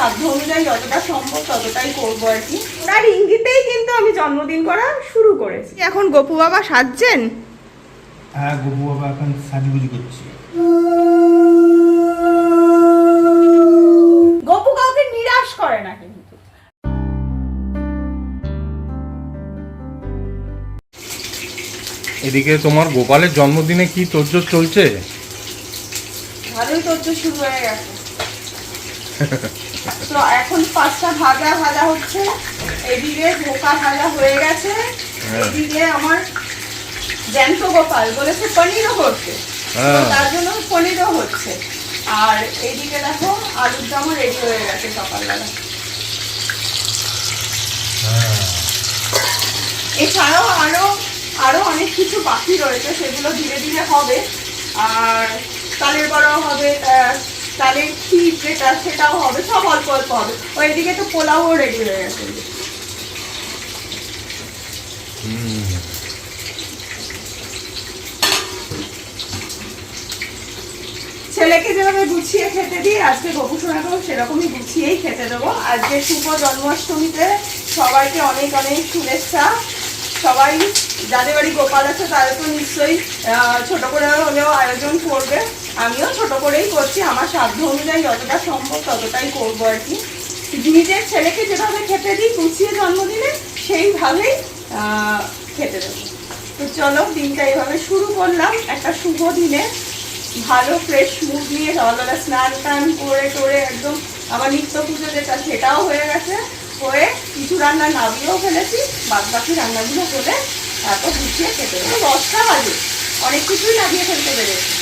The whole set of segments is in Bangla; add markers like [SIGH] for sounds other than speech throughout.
সাধ্য অনুযায়ী যতটা সম্ভব ততটাই করব আর কি। তার ইঙ্গিতেই কিন্তু আমি জন্মদিন করা শুরু করেছি। এখন গপু বাবা সাজছেন? হ্যাঁ গপু বাবা এখন সাজুগুজি করছে। গপু কাউকে নিরাশ করে না কিন্তু। এদিকে তোমার গোপালের জন্মদিনে কি তোরজোর চলছে? ভালোই তোর শুরু হয়ে গেছে। [LAUGHS] তো এখন পাঁচটা ভাজা ভাজা হচ্ছে। এদিকে ধোকা ভাজা হয়ে গেছে। হ্যাঁ। এদিকে আমার জ্যান্ত গোপাল বলেছে পনিরও করতে হ্যাঁ। তার জন্য পনিরও হচ্ছে। আর এইদিকে দেখো আলুর দমও রেডি হয়ে গেছে সকালবেলা। এছাড়াও আরও আরও অনেক কিছু বাকি রয়েছে সেগুলো ধীরে ধীরে হবে। আর তালের বড়াও হবে তালের ক্ষীর যেটা সেটাও হবে, সব অল্প অল্প হবে। ওইদিকে তো পোলাও রেডি হয়ে গেছে। ছেলেকে যেভাবে গুছিয়ে খেতে দিই, আজকে গপু সোনাকেও সেরকমই গুছিয়েই খেতে দেবো। আজকে শুভ জন্মাষ্টমীতে সবাইকে অনেক অনেক শুভেচ্ছা। সবাই যাদের বাড়ি গোপাল আছে, তারা তো নিশ্চয়ই ছোট করে হলেও আয়োজন করবে। আমিও ছোট করেই করছি, আমার সাধ্য অনুযায়ী যতটা সম্ভব ততটাই করব আর কি। নিজের ছেলেকে যেভাবে খেতে দিই গুছিয়ে জন্মদিনে সেইভাবেই খেতে দেবো। তো চলো, দিনটা এভাবে শুরু করলাম। একটা শুভ দিনে ভালো ফ্রেশ মুড নিয়ে সকালবেলা স্নান টান করে করে একদম আমার নিত্য পুজো যেটা, সেটাও হয়ে গেছে। হয়ে কিছু রান্না নামিয়েও ফেলেছি বাদ বাকি রান্নাগুলো হলে তারপর গুছিয়ে খেতে দেবো। দশটা বাজে, অনেক কিছুই নামিয়ে ফেলতে পেরেছি।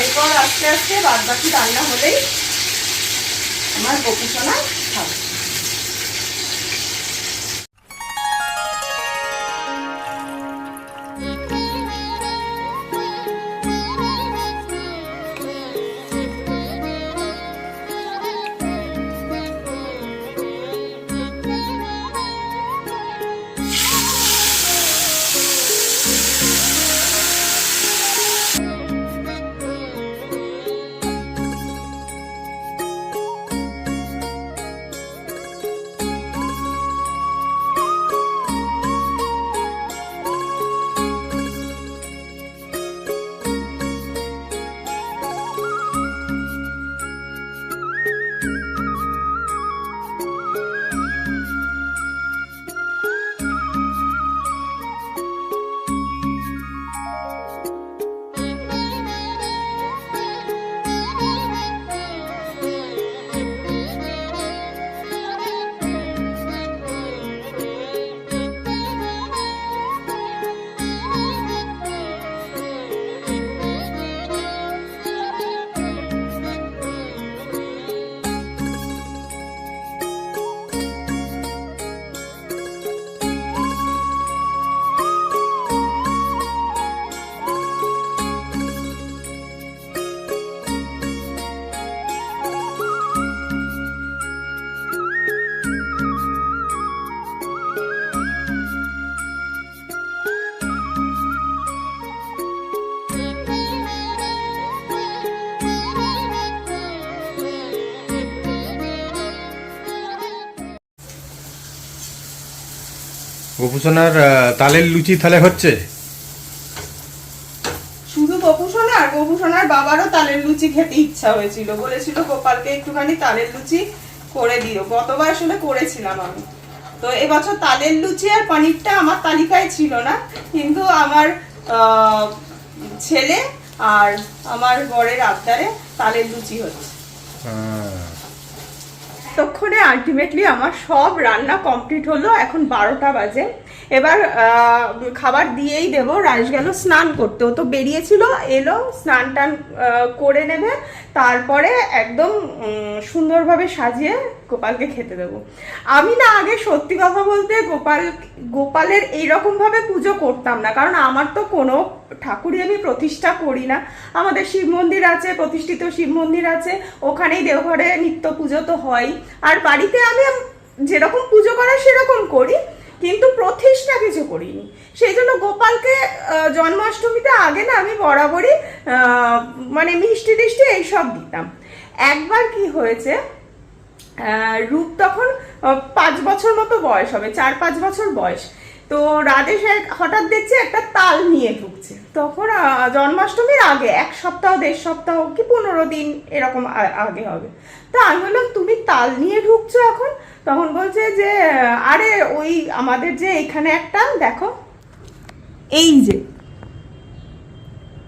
এরপর আস্তে আস্তে বাদ বাকি রান্না হলেই আমার বকুসোনা খাবে। গোপুসোনার তালের লুচি তাহলে হচ্ছে? শুধু গোপুসোনা আর গোপুসোনার বাবারও তালের লুচি খেতে ইচ্ছা হয়েছিল। বলেছিল গোপালকে একটুখানি তালের লুচি করে দিও। গতবার আসলে করেছিলাম আমি। তো এবছর তালের লুচি আর পনিরটা আমার তালিকায় ছিল না। কিন্তু আমার ছেলে আর আমার বরের আবদারে তালের লুচি হচ্ছে। ততক্ষণে আলটিমেটলি আমার সব রান্না কমপ্লিট হলো এখন বারোটা বাজে। এবার খাবার দিয়েই দেবো। রাইস গেল স্নান করতে। ও তো বেরিয়েছিল, এলো, স্নান টান করে নেবে। তারপরে একদম সুন্দরভাবে সাজিয়ে গোপালকে খেতে দেবো। আমি না আগে সত্যি কথা বলতে গোপাল, গোপালের এইরকম ভাবে পুজো করতাম না। কারণ আমার তো কোনো ঠাকুরই আমি প্রতিষ্ঠা করি না। আমাদের শিব মন্দির আছে, প্রতিষ্ঠিত শিব মন্দির আছে। ওখানেই দেওঘরে নিত্য পুজো তো হয় আর বাড়িতে আমি যেরকম পুজো করা সেরকম করি। কিন্তু প্রতিষ্ঠা কিছু করিনি। সেই জন্য গোপালকে জন্মাষ্টমীতে আগে না আমি বরাবরই মানে মিষ্টি টিষ্টি এইসব দিতাম। একবার কি হয়েছে রূপ তখন পাঁচ বছর মতো বয়স হবে, চার পাঁচ বছর বয়স। তো এক- হঠাৎ দেখছে একটা তাল নিয়ে ঢুকছে। তখন জন্মাষ্টমীর আগে, এক সপ্তাহ, দেড় সপ্তাহ কি পনেরো দিন এরকম আগে হবে। তো আমি বললাম, তুমি তাল নিয়ে ঢুকছো এখন? তখন বলছে যে, আরে ওই আমাদের যে এখানে একটা, দেখো, এই যে,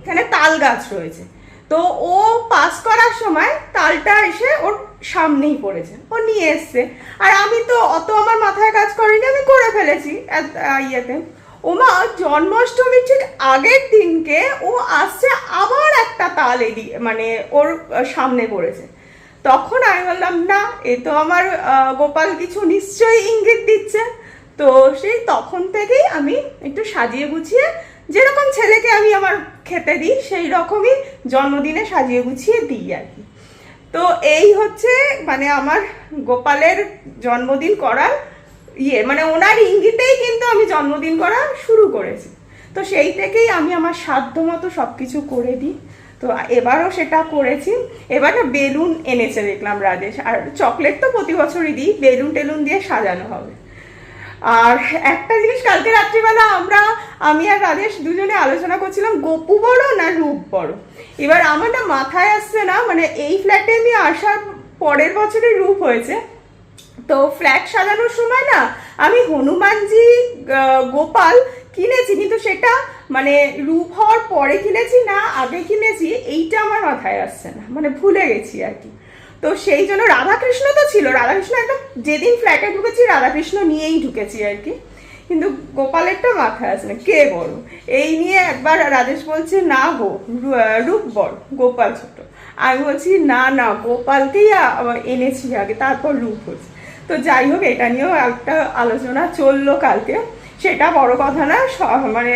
এখানে তাল গাছ রয়েছে। তো ও পাস করার সময় তালটা এসে ওর সামনেই পড়েছে, ও নিয়ে এসছে। আর আমি তো অত আমার মাথায় কাজ করিনি, আমি করে ফেলেছি ইয়েতে। ওমা, জন্মাষ্টমীর ঠিক আগের দিনকে ও আসছে আবার একটা তাল এদিকে মানে ওর সামনে পড়েছে। তখন আমি বললাম, না, এ তো আমার গোপাল কিছু নিশ্চয়ই ইঙ্গিত দিচ্ছে। তো সেই তখন থেকেই আমি একটু সাজিয়ে গুছিয়ে, যেরকম ছেলেকে আমি আমার খেতে দিই, সেই রকমই জন্মদিনে সাজিয়ে গুছিয়ে দিই আর কি। তো এই হচ্ছে মানে আমার গোপালের জন্মদিন করার ইয়ে মানে ওনার ইঙ্গিতেই কিন্তু আমি জন্মদিন করা শুরু করেছি। তো সেই থেকেই আমি আমার সাধ্য মতো সব কিছু করে দিই। তো এবারও সেটা করেছি। এবার না বেলুন এনেছে দেখলাম রাজেশ। আর চকলেট তো প্রতি বছরই দিই, বেলুন টেলুন দিয়ে সাজানো হবে। আর একটা জিনিস কালকে রাত্রিবেলা আমরা, আমি আর রাজেশ দুজনে আলোচনা করছিলাম, গপু বড় না রূপ বড়? এবার আমার না মাথায় আসছে না মানে এই ফ্ল্যাটে আমি আসার পরের বছরে রূপ হয়েছে। তো ফ্ল্যাট সাজানোর সময় না আমি হনুমানজি গোপাল কিনেছি, কিন্তু সেটা মানে রূপ হওয়ার পরে কিনেছি না, আগে কিনেছি, এইটা আমার মাথায় আসছে না মানে ভুলে গেছি আর কি। তো সেই জন্য রাধাকৃষ্ণ তো ছিল, রাধাকৃষ্ণ একদম যেদিন ফ্ল্যাটে ঢুকেছি, রাধাকৃষ্ণ নিয়েই ঢুকেছি আর কি। কিন্তু গোপালেরটা মাথায় আসে না, কে বড়? এই নিয়ে একবার রাজেশ বলছে, না গো রূপ বড় গোপাল ছোট আমি বলছি, না না, গোপালকেই এনেছি আগে, তারপর রূপ হচ্ছে তো যাই হোক, এটা নিয়েও একটা আলোচনা চলল কালকে। সেটা বড় কথা না মানে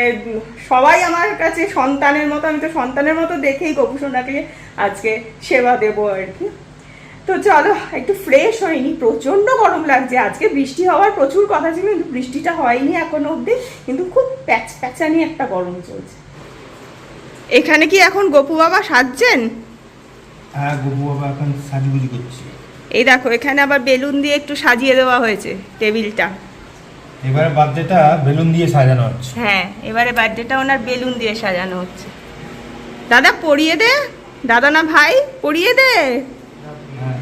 সবাই আমার কাছে সন্তানের মতো আমি তো সন্তানের মতো দেখেই গোপুসোনাকে আজকে সেবা দেবো আর কি। তো চলো একটু ফ্রেশ হয়নি প্রচণ্ড গরম লাগছে আজকে বৃষ্টি হওয়ার প্রচুর কথা ছিল কিন্তু বৃষ্টিটা হয়নি এখনও অবধি কিন্তু খুব প্যাচ প্যাচানি একটা গরম চলছে। এখানে কি এখন গোপু বাবা সাজছেন? হ্যাঁ গপু বাবা এখন সাজুগুজি করছে। এই দেখো এখানে আবার বেলুন দিয়ে একটু সাজিয়ে দেওয়া হয়েছে টেবিলটা। এবারে বার্থডেটা বেলুন দিয়ে সাজানো হচ্ছে। হ্যাঁ এবারে বার্থডেটা ওনার বেলুন দিয়ে সাজানো হচ্ছে। দাদা পরিয়ে দে দাদা না ভাই পরিয়ে দে। হ্যাঁ।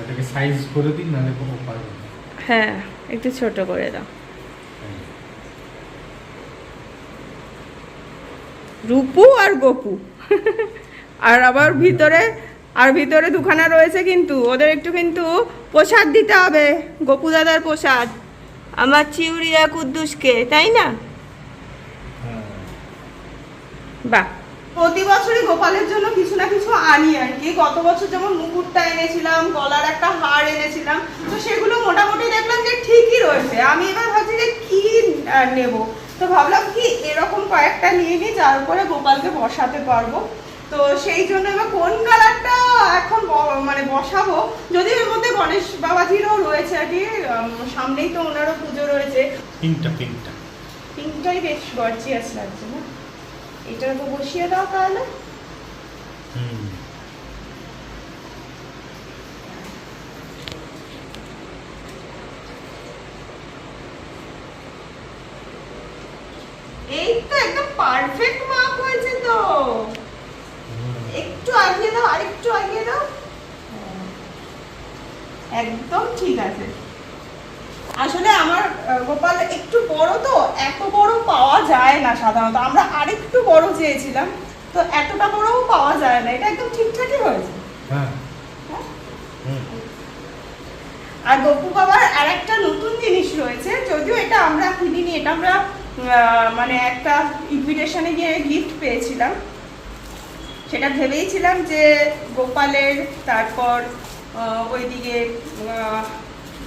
এটাকে সাইজ করে দিন কোনো পারবে হ্যাঁ একটু ছোট করে দাও। রূপু আর গপু। আর আবার ভিতরে আর ভিতরে দুখানা রয়েছে কিন্তু ওদের একটু কিন্তু প্রসাদ দিতে হবে। গপু দাদার প্রসাদ। আমার চিউরিয়া কুদ্দুসকে তাই না? হ্যাঁ। বাহ। প্রতি বছরই গোপালের জন্য কিছু না কিছু আনি আর কি। গত বছর যেমন মুকুটটা এনেছিলাম গলার একটা হার এনেছিলাম তো সেগুলো মোটামুটি দেখলাম যে ঠিকই রয়েছে। আমি এবার ভাবছি যে কি নেব? তো ভাবলাম কি এরকম কয়েকটা নিয়ে নিই যার উপরে গোপালকে বসাতে পারব। তো সেই জন্য এবার কোন কালারটা এখন মানে বসাবো? যদি এর মধ্যে গণেশ বাবাজিরও রয়েছে আর কি সামনেই তো ওনারও পুজো রয়েছে। পিঙ্কটা পিঙ্কটা। পিঙ্কটাই বেশ গর্জিয়াস লাগছে না? এটা তো বসিয়ে দাও তাহলে। হুম। এই তো একদম পারফেক্ট মাপ হয়েছে তো একটু আগিয়ে দাও আরেকটু আগিয়ে দাও হ্যাঁ। একদম ঠিক আছে। আসলে আমার গোপাল একটু বড় তো এত বড় পাওয়া যায় না সাধারণত। আমরা আরেকটু বড় চেয়েছিলাম তো এতটা বড়ও পাওয়া যায় না। এটা একদম ঠিকঠাকই হয়েছে। হ্যাঁ। হ্যাঁ? আর গপু বাবার আর একটা নতুন জিনিস রয়েছে যদিও এটা আমরা কিনিনি এটা আমরা মানে একটা ইনভিটেশনে গিয়ে গিফট পেয়েছিলাম। সেটা ভেবেইছিলাম যে গোপালের তারপর ওইদিকে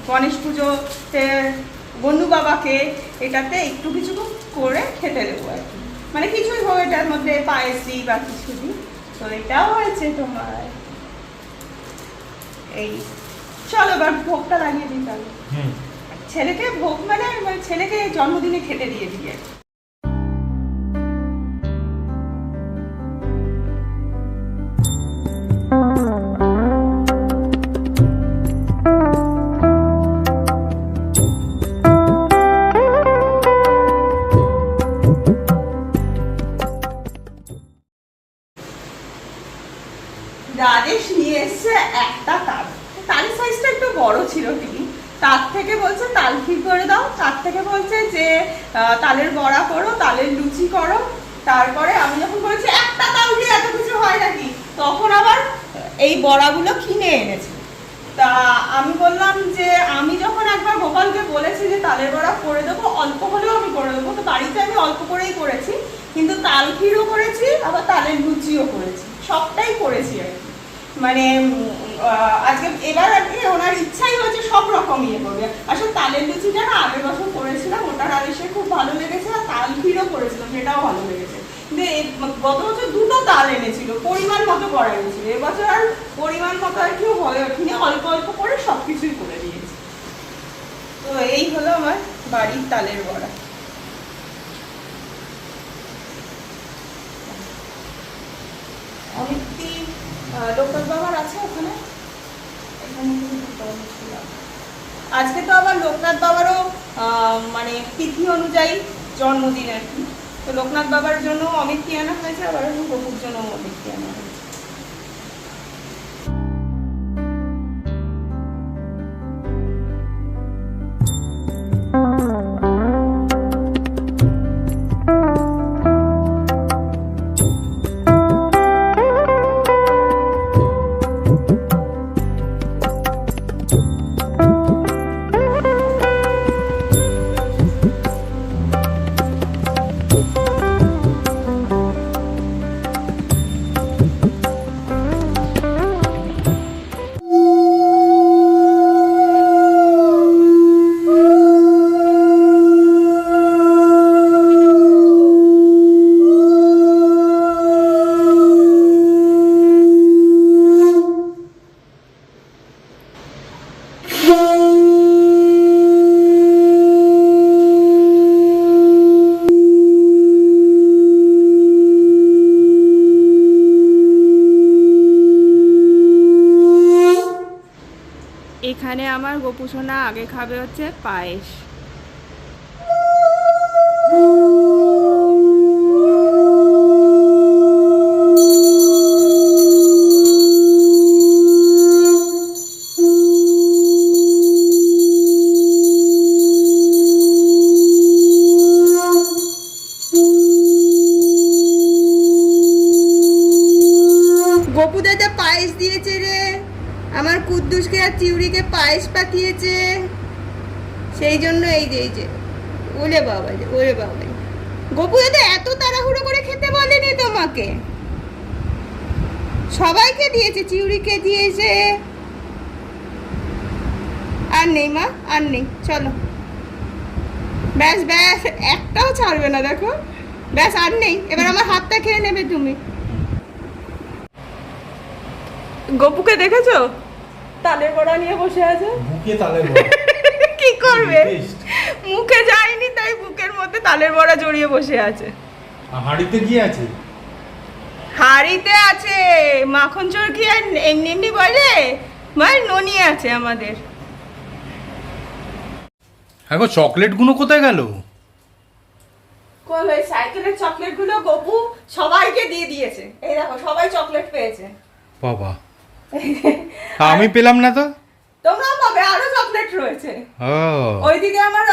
গণেশ পুজোতে বন্ধু বাবাকে এটাতে একটু কিছু করে খেতে দেবো আর কি। মানে কিছুই হোক এটার মধ্যে পায়েস দিই বা কিছু দিই তো এটাও হয়েছে তোমার। এই চলো এবার ভোগটা লাগিয়ে দিই তাহলে। ছেলেকে ভোগ মানে মানে ছেলেকে জন্মদিনে খেতে দিয়ে দিই আর কি। নিয়ে এসছে একটা তাল। তালের সাইজটা একটু বড় ছিল ঠিকই তার থেকে বলছে তাল ঠিক করে দাও। তার থেকে বলছে যে তালের বড়া করো, তালের লুচি করো। তারপরে আমি যখন বলেছি, একটা তাল দিয়ে এত কিছু হয় নাকি? তখন আবার এই বড়াগুলো কিনে এনেছে। তা আমি বললাম যে, আমি যখন একবার গোপালকে বলেছি যে তালের বড়া করে দেবো, অল্প হলেও আমি করে দেবো। তো বাড়িতে আমি অল্প করেই করেছি। কিন্তু তাল ক্ষীরও করেছি, আবার তালের লুচিও করেছি। সবটাই করেছি আর কি মানে আজকে এবার আর কি ওনার ইচ্ছাই হচ্ছে সব রকম ইয়ে করবে। আসলে তালের লুচিটা না আগের বছর করেছিলাম, ওটার আদেশে খুব ভালো লেগেছে আর তাল ক্ষীরও করেছিলাম, সেটাও ভালো লেগেছে। কিন্তু গত বছর দুটো তাল এনেছিল, পরিমাণ মতো করা হয়েছিল এবছর আর পরিমাণ মতো আর কেউ হয়ে ওঠেনি, অল্প অল্প করে সব কিছুই করে দিয়েছি। তো এই হলো আমার বাড়ির তালের বড়া। অনেকটি লোকাল বাবার আছে ওখানে। আজকে তো আবার লোকনাথ বাবারও মানে তিথি অনুযায়ী জন্মদিন আর কি। তো লোকনাথ বাবার জন্য অমিত কি আনা হয়েছে? আবার গপুর জন্য অমিতটি আনা হয়েছে? আমার না আগে খাবে হচ্ছে পায়েস। ওলে বাবা ওলে বাবা। গপু দাদা এত তাড়াহুড়ো করে খেতে বলেনি তোমাকে? সবাইকে দিয়েছে চিউড়িকে দিয়েছে। আর নেই মা আর নেই চলো। ব্যাস ব্যাস একটাও ছাড়বে না দেখো। ব্যাস আর নেই এবার আমার হাতটা খেয়ে নেবে তুমি। গপুকে দেখেছ? তালের বড়া নিয়ে বসে আছে। বুকে তালের বড়া। [LAUGHS] কি করবে। মুখে যায়নি বুকের মধ্যে তালের বড়া জড়িয়ে বসে আছে। হাঁড়িতে গিয়ে আছে? হাড়িতে আছে মাখন চোর কি আর এমনি এমনি বলে? মানে ননি আছে আমাদের। এখন চকলেটগুলো কোথায় গেল? কোন ওই সাইকেলের চকলেটগুলো গপু সবাইকে দিয়ে দিয়েছে। এই দেখো সবাই চকলেট পেয়েছে। বাবা। আমি পেলাম না তো? তোমরাও পাবে আরও চকলেট রয়েছে। ওইদিকে আমার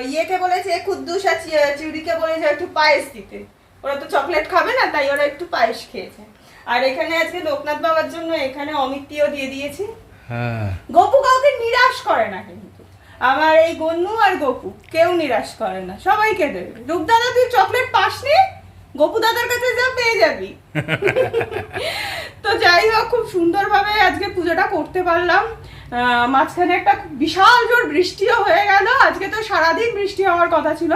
ইয়েকে বলেছে কুদ্দুস আর চি- চিউড়িকে বলেছে একটু পায়েস দিতে। ওরা তো চকলেট খাবে না তাই ওরা একটু পায়েস খেয়েছে। আর এখানে আজকে লোকনাথ বাবার জন্য এখানে অমিতিও দিয়ে দিয়েছি। হ্যাঁ। গপু কাউকে নিরাশ করে না কিন্তু। আমার এই গন্নু আর গপু কেউ নিরাশ করে না সবাইকে দেবে। রূপদাদা তুই চকলেট পাসনি? গপু দাদার কাছে যা পেয়ে যাবি। [LAUGHS] তো যাই হোক খুব সুন্দরভাবে আজকে পুজোটা করতে পারলাম। মাঝখানে একটা বিশাল জোর বৃষ্টিও হয়ে গেল। আজকে তো সারাদিন বৃষ্টি হওয়ার কথা ছিল।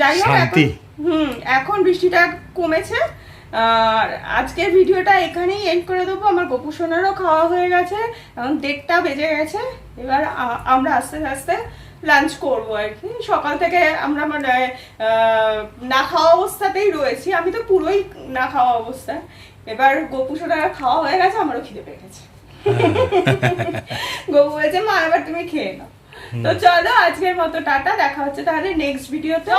যাই হোক এখন হুম এখন বৃষ্টিটা কমেছে। আর আজকের ভিডিওটা এখানেই এন্ড করে দেবো। আমার গপু সোনারও খাওয়া হয়ে গেছে। এখন দেড়টা বেজে গেছে। এবার আমরা আস্তে আস্তে লাঞ্চ করব আর কি। সকাল থেকে আমরা মানে না খাওয়া অবস্থাতেই রয়েছি। আমি তো পুরোই না খাওয়া অবস্থায়। এবার গপু সোনার খাওয়া হয়ে গেছে আমারও খিদে পেয়ে গেছে। [LAUGHS] গপু বলছে মা আবার তুমি খেয়ে নাও। তো চলো আজকের মতো টাটা দেখা হচ্ছে তাহলে নেক্সট ভিডিওতে।